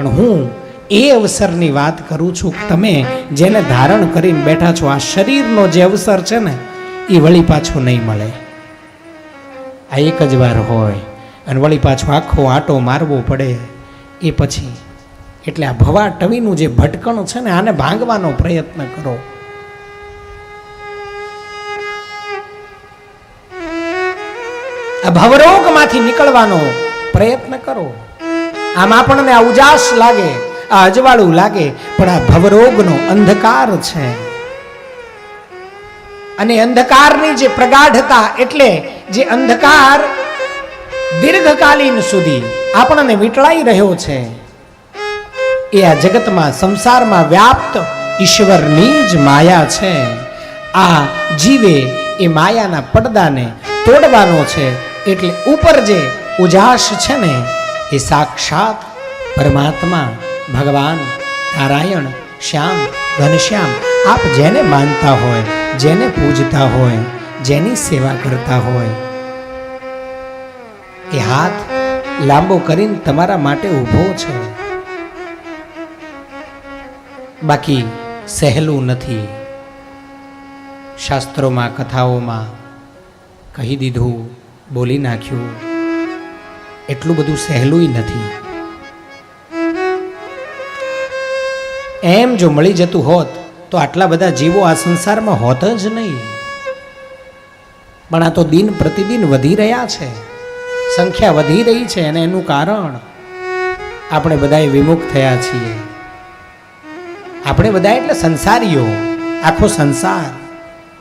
પણ હું એ અવસરની વાત કરું છું તમે જેને ધારણ કરીને બેઠા છો, આ શરીરનો જે અવસર છે ને, એ વળી પાછો નહીં મળે. આ એક જ વાર હોય અને વળી પાછો આખો આટો મારવો પડે એ પછી. એટલે આ ભવા ટવીનું જે ભટકણ છે ને, આને ભાંગવાનો પ્રયત્ન કરો. આ ભવરોગમાંથી નીકળવાનો પ્રયત્ન કરો. આમ આપણને આ ઉજાસ લાગે આ અજવાળું લાગે, પણ આ ભવરોગનો અંધકાર છે. અને અંધકારની જે પ્રગાઢતા એટલે જે અંધકાર દીર્ઘકાલીન સુધી આપણને વીટળાઈ રહ્યો છે, એ આ જગતમાં, સંસારમાં વ્યાપ્ત ઈશ્વરની જ માયા છે. આ જીવે એ માયાના પડદાને તોડવાનો છે, એટલે ઉપર જે ઉજાસ છે ને એ સાક્ષાત પરમાત્મા, ભગવાન, નારાયણ, શ્યામ, ઘનશ્યામ, આપ જેને માનતા હોય, જેને પૂજતા હોય, જેની સેવા કરતા હોય. એ હાથ લાંબો કરીને તમારા માટે ઊભો છે. બાકી સહેલું નથી. શાસ્ત્રોમાં, કથાઓમાં કહી દીધું, બોલી નાખ્યું. એટલું બધું સહેલું નથી. એમ જો મળી જતું હોત, તો આટલા બધા જીવો આ સંસારમાં હોત જ નહીં. પણ આ તો દિન પ્રતિદિન વધી રહ્યા છે. સંખ્યા વધી રહી છે અને એનું કારણ, આપણે બધાએ વિમુખ થયા છીએ. આપણે બધા એટલે સંસારીઓ, આખો સંસાર.